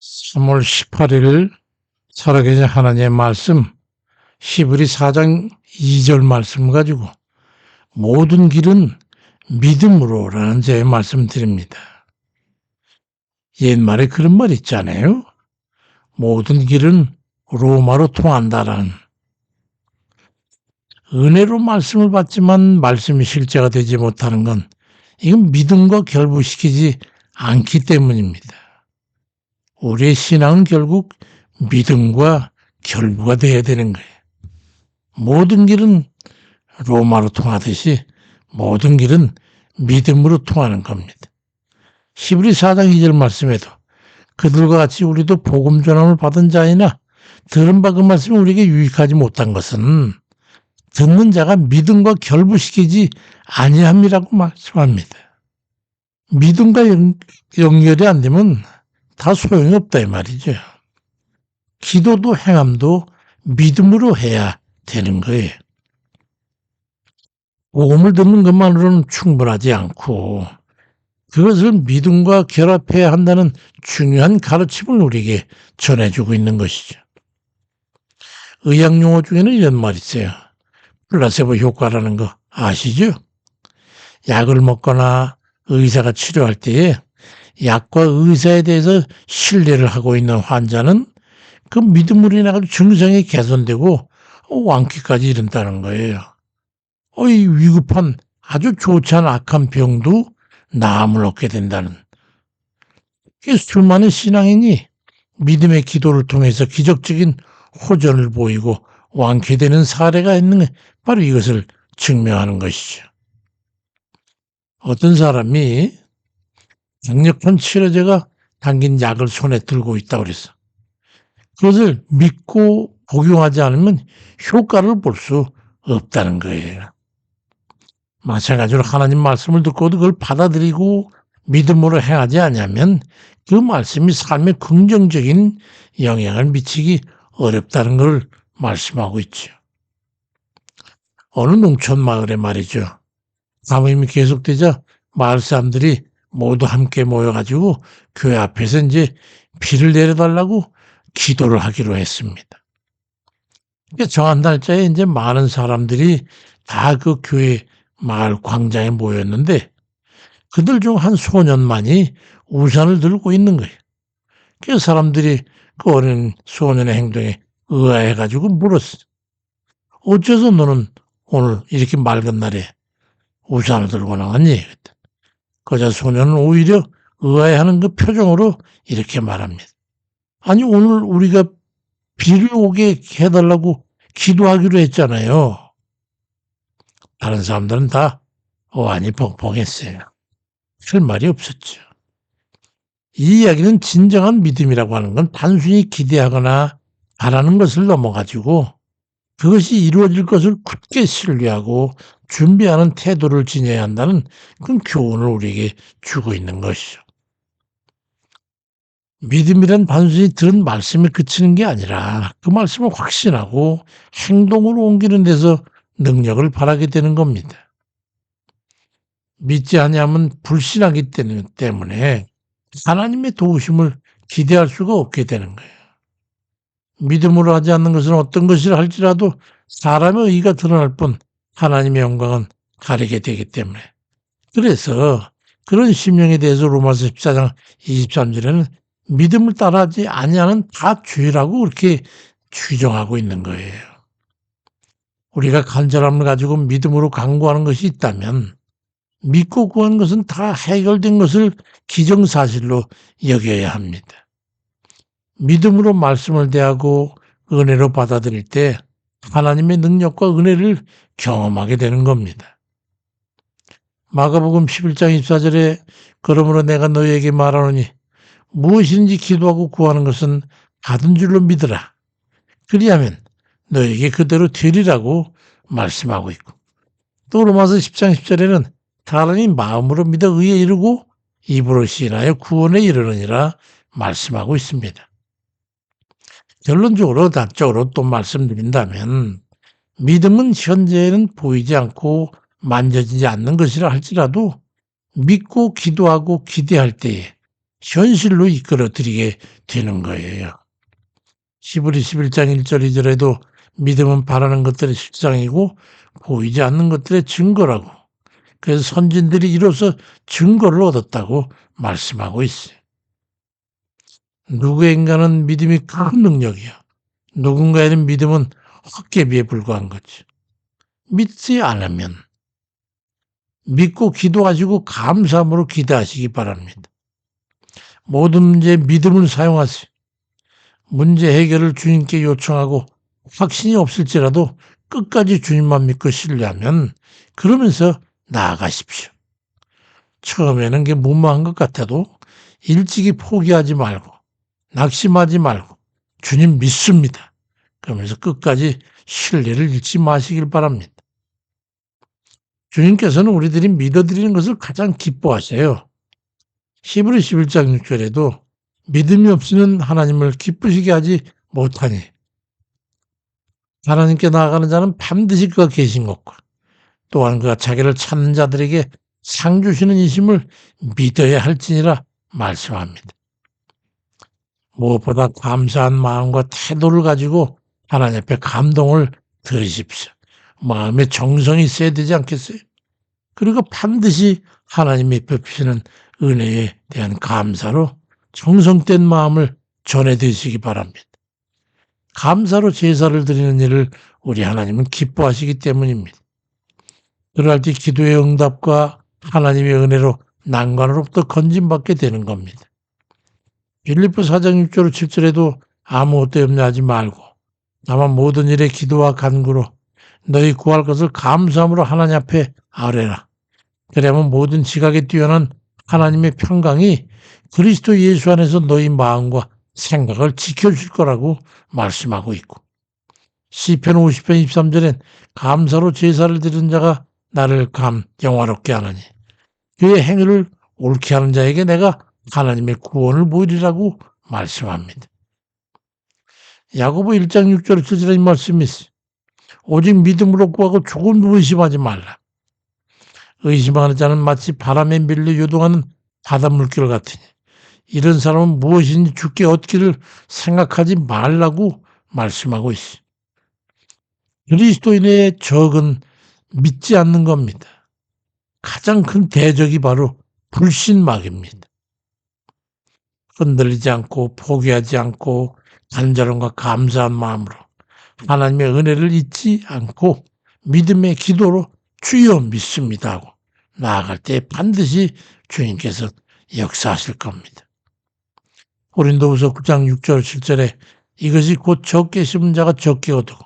3월 18일 살아계신 하나님의 말씀 히브리 4장 2절 말씀 가지고 모든 길은 믿음으로라는 제 말씀 드립니다. 옛말에 그런 말 있잖아요. 모든 길은 로마로 통한다라는 은혜로 말씀을 받지만 말씀이 실제가 되지 못하는 건 이건 믿음과 결부시키지 않기 때문입니다. 우리의 신앙은 결국 믿음과 결부가 돼야 되는 거예요. 모든 길은 로마로 통하듯이 모든 길은 믿음으로 통하는 겁니다. 히브리 4장 2절 말씀에도 그들과 같이 우리도 복음 전함을 받은 자이나 들은 바 그 말씀이 우리에게 유익하지 못한 것은 듣는 자가 믿음과 결부시키지 아니함이라고 말씀합니다. 믿음과 연, 연결이 안 되면 다 소용이 없다 이 말이죠. 기도도 행함도 믿음으로 해야 되는 거예요. 복음을 듣는 것만으로는 충분하지 않고 그것을 믿음과 결합해야 한다는 중요한 가르침을 우리에게 전해주고 있는 것이죠. 의학 용어 중에는 이런 말이 있어요. 플라세보 효과라는 거 아시죠? 약을 먹거나 의사가 치료할 때에 약과 의사에 대해서 신뢰를 하고 있는 환자는 그 믿음으로 가지고 증상이 개선되고 완쾌까지 이른다는 거예요. 어, 이 위급한 아주 좋지 않은 악한 병도 나음을 얻게 된다는. 수많은 신앙인이 믿음의 기도를 통해서 기적적인 호전을 보이고 완쾌되는 사례가 있는 게 바로 이것을 증명하는 것이죠. 어떤 사람이 강력한 치료제가 담긴 약을 손에 들고 있다고 그랬어. 그것을 믿고 복용하지 않으면 효과를 볼 수 없다는 거예요. 마찬가지로 하나님 말씀을 듣고도 그걸 받아들이고 믿음으로 행하지 않으면 그 말씀이 삶에 긍정적인 영향을 미치기 어렵다는 걸 말씀하고 있죠. 어느 농촌 마을에 말이죠. 가뭄이 계속되자 마을 사람들이 모두 함께 모여가지고 교회 앞에서 이제 비를 내려달라고 기도를 하기로 했습니다. 그러니까 정한 날짜에 이제 많은 사람들이 다 그 교회 마을 광장에 모였는데 그들 중 한 소년만이 우산을 들고 있는 거예요. 그 사람들이 그 어린 소년의 행동에 의아해가지고 물었어. 어째서 너는 오늘 이렇게 맑은 날에 우산을 들고 나왔니? 그자 소년은 오히려 의아해하는 그 표정으로 이렇게 말합니다. 아니 오늘 우리가 비를 오게 해달라고 기도하기로 했잖아요. 다른 사람들은 다 어안이 펑펑했어요. 할 말이 없었죠. 이 이야기는 진정한 믿음이라고 하는 건 단순히 기대하거나 바라는 것을 넘어가지고 그것이 이루어질 것을 굳게 신뢰하고 준비하는 태도를 지녀야 한다는 그런 교훈을 우리에게 주고 있는 것이죠. 믿음이란 단순히 들은 말씀에 그치는 게 아니라 그 말씀을 확신하고 행동으로 옮기는 데서 능력을 바라게 되는 겁니다. 믿지 아니하면 불신하기 때문에 하나님의 도우심을 기대할 수가 없게 되는 거예요. 믿음으로 하지 않는 것은 어떤 것이라 할지라도 사람의 의가 드러날 뿐 하나님의 영광은 가리게 되기 때문에. 그래서 그런 심령에 대해서 로마서 14장 23절에는 믿음을 따라하지 아니하는 다 죄라고 그렇게 규정하고 있는 거예요. 우리가 간절함을 가지고 믿음으로 강구하는 것이 있다면 믿고 구하는 것은 다 해결된 것을 기정사실로 여겨야 합니다. 믿음으로 말씀을 대하고 은혜로 받아들일 때 하나님의 능력과 은혜를 경험하게 되는 겁니다. 마가복음 11장 24절에 그러므로 내가 너희에게 말하노니 무엇이든지 기도하고 구하는 것은 받은 줄로 믿으라. 그리하면 너에게 그대로 되리라고 말씀하고 있고 또 로마서 10장 10절에는 사람이 마음으로 믿어 의에 이르고 입으로 시인하여 구원에 이르느니라 말씀하고 있습니다. 결론적으로 단적으로 또 말씀드린다면 믿음은 현재는 보이지 않고 만져지지 않는 것이라 할지라도 믿고 기도하고 기대할 때에 현실로 이끌어 드리게 되는 거예요. 시브리 11장 1절 2절에도 믿음은 바라는 것들의 실상이고 보이지 않는 것들의 증거라고. 그래서 선진들이 이로써 증거를 얻었다고 말씀하고 있어요. 누구인가는 믿음이 큰 능력이야. 누군가에는 믿음은 헛개비에 불과한 거지. 믿지 않으면 믿고 기도하시고 감사함으로 기도하시기 바랍니다. 모든 문제에 믿음을 사용하세요. 문제 해결을 주님께 요청하고 확신이 없을지라도 끝까지 주님만 믿고 신뢰하면 그러면서 나아가십시오. 처음에는 게 무모한 것 같아도 일찍이 포기하지 말고 낙심하지 말고 주님 믿습니다. 그러면서 끝까지 신뢰를 잃지 마시길 바랍니다. 주님께서는 우리들이 믿어드리는 것을 가장 기뻐하세요. 히브리 11장 6절에도 믿음이 없이는 하나님을 기쁘시게 하지 못하니 하나님께 나아가는 자는 반드시 그가 계신 것과 또한 그가 자기를 찾는 자들에게 상 주시는 이심을 믿어야 할지니라 말씀합니다. 무엇보다 감사한 마음과 태도를 가지고 하나님 앞에 감동을 들으십시오. 마음의 정성이 있어야 되지 않겠어요? 그리고 반드시 하나님이 베푸시는 은혜에 대한 감사로 정성된 마음을 전해드리시기 바랍니다. 감사로 제사를 드리는 일을 우리 하나님은 기뻐하시기 때문입니다. 그럴 때 기도의 응답과 하나님의 은혜로 난관으로부터 건진받게 되는 겁니다. 빌리프 4장 6절 7절에도 아무것도 염려하지 말고 다만 모든 일에 기도와 간구로 너희 구할 것을 감사함으로 하나님 앞에 아뢰라. 그러면 모든 지각에 뛰어난 하나님의 평강이 그리스도 예수 안에서 너희 마음과 생각을 지켜줄 거라고 말씀하고 있고 시편 50편 23절엔 감사로 제사를 드리는 자가 나를 감 영화롭게 하느니 그의 행위를 옳게 하는 자에게 내가 하나님의 구원을 보이리라고 말씀합니다. 야고보 1장 6절 7절에 이 말씀이 있어요. 오직 믿음으로 구하고 조금도 의심하지 말라. 의심하는 자는 마치 바람에 밀려 요동하는 바다 물결 같으니 이런 사람은 무엇인지 죽게 얻기를 생각하지 말라고 말씀하고 있어요. 그리스도인의 적은 믿지 않는 겁니다. 가장 큰 대적이 바로 불신막입니다. 흔들리지 않고 포기하지 않고 간절함과 감사한 마음으로 하나님의 은혜를 잊지 않고 믿음의 기도로 주여 믿습니다 하고 나아갈 때 반드시 주님께서 역사하실 겁니다. 고린도후서 9장 6절 7절에 이것이 곧 적게 심은 자가 적게 얻고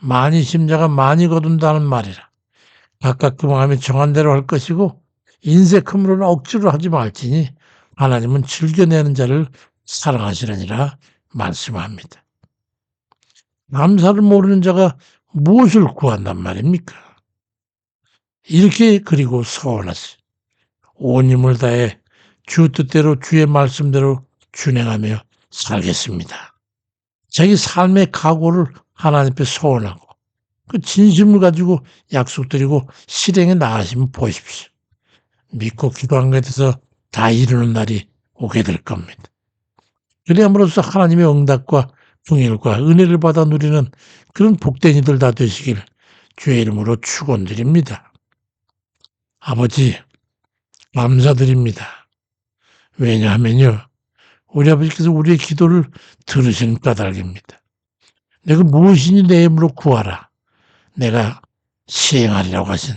많이 심은 자가 많이 거둔다는 말이라. 각각 그 마음이 정한 대로 할 것이고 인색함으로는 억지로 하지 말지니 하나님은 즐겨내는 자를 사랑하시려니라 말씀합니다. 감사를 모르는 자가 무엇을 구한단 말입니까? 이렇게 그리고 서원하세요. 온 힘을 다해 주 뜻대로 주의 말씀대로 준행하며 살겠습니다. 자기 삶의 각오를 하나님 앞에 소원하고 그 진심을 가지고 약속드리고 실행에 나가시면 보십시오. 믿고 기도한 것에 대해서 다 이루는 날이 오게 될 겁니다. 그래야으로써 하나님의 응답과 풍일과 은혜를 받아 누리는 그런 복된 이들 다 되시길 주의 이름으로 축원드립니다. 아버지 감사드립니다. 왜냐하면요 우리 아버지께서 우리의 기도를 들으시는 까닭입니다. 내가 무엇이니 내 힘으로 구하라. 내가 시행하리라고 하신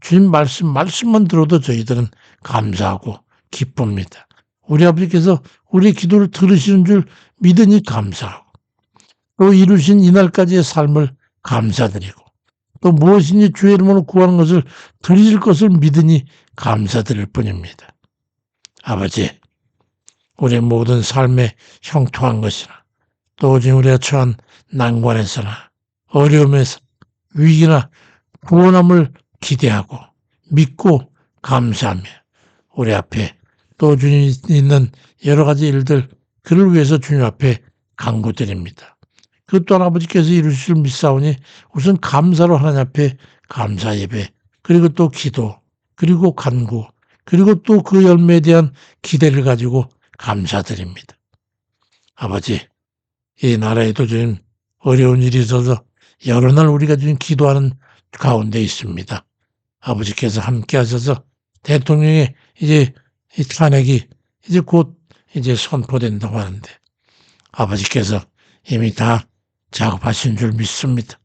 주님 말씀, 말씀만 들어도 저희들은 감사하고 기쁩니다. 우리 아버지께서 우리의 기도를 들으시는 줄 믿으니 감사하고 또 이루신 이날까지의 삶을 감사드리고 또 무엇인지 주의 이름으로 구하는 것을 드릴 것을 믿으니 감사드릴 뿐입니다. 아버지, 우리 모든 삶에 형통한 것이나 또 오직 우리가 처한 난관에서나 어려움에서 위기나 구원함을 기대하고 믿고 감사하며 우리 앞에 또 주님 있는 여러 가지 일들 그를 위해서 주님 앞에 강구드립니다. 그 또한 아버지께서 이루실 믿사오니 우선 감사로 하나님 앞에 감사 예배 그리고 또 기도 그리고 간구 그리고 또 그 열매에 대한 기대를 가지고 감사드립니다. 아버지, 이 나라에도 지금 어려운 일이 있어서 여러 날 우리가 지금 기도하는 가운데 있습니다. 아버지께서 함께 하셔서 대통령의 이제 이 탄핵이 이제 곧 이제 선포된다고 하는데 아버지께서 이미 다 작업하신 줄 믿습니다.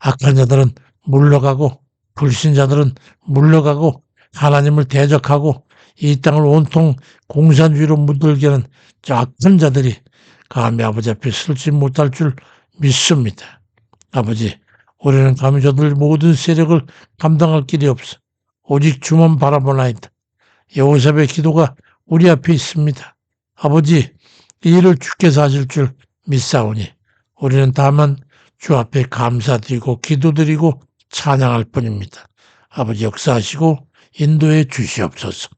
악한 자들은 물러가고 불신자들은 물러가고 하나님을 대적하고 이 땅을 온통 공산주의로 물들게 하는 저 악한 자들이 감히 아버지 앞에 설지 못할 줄 믿습니다. 아버지, 우리는 감히 저들 모든 세력을 감당할 길이 없어. 오직 주만 바라보나이다. 여호삽의 기도가 우리 앞에 있습니다. 아버지, 이 일을 주께서 하실 줄 믿사오니 우리는 다만 주 앞에 감사드리고 기도드리고 찬양할 뿐입니다. 아버지 역사하시고 인도해 주시옵소서.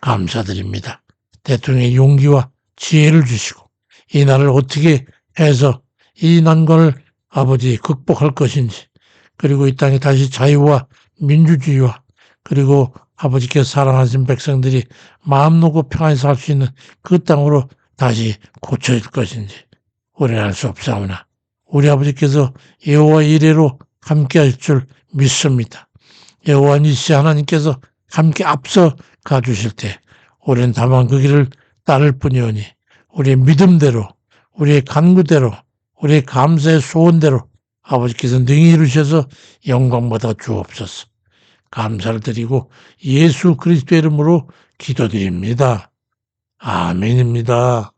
감사드립니다. 대통령의 용기와 지혜를 주시고 이 나라를 어떻게 해서 이 난관을 아버지 극복할 것인지 그리고 이 땅에 다시 자유와 민주주의와 그리고 아버지께서 사랑하신 백성들이 마음 놓고 평안히 살 수 있는 그 땅으로 다시 고쳐질 것인지 우리는 알 수 없사오나 우리 아버지께서 여호와 이래로 함께 하실 줄 믿습니다. 여호와 니시 하나님께서 함께 앞서 가주실 때 우리는 다만 그 길을 따를 뿐이오니 우리의 믿음대로 우리의 간구대로 우리의 감사의 소원대로 아버지께서 능히 이루셔서 영광받아 주옵소서. 감사를 드리고 예수 그리스도 이름으로 기도드립니다. 아멘입니다.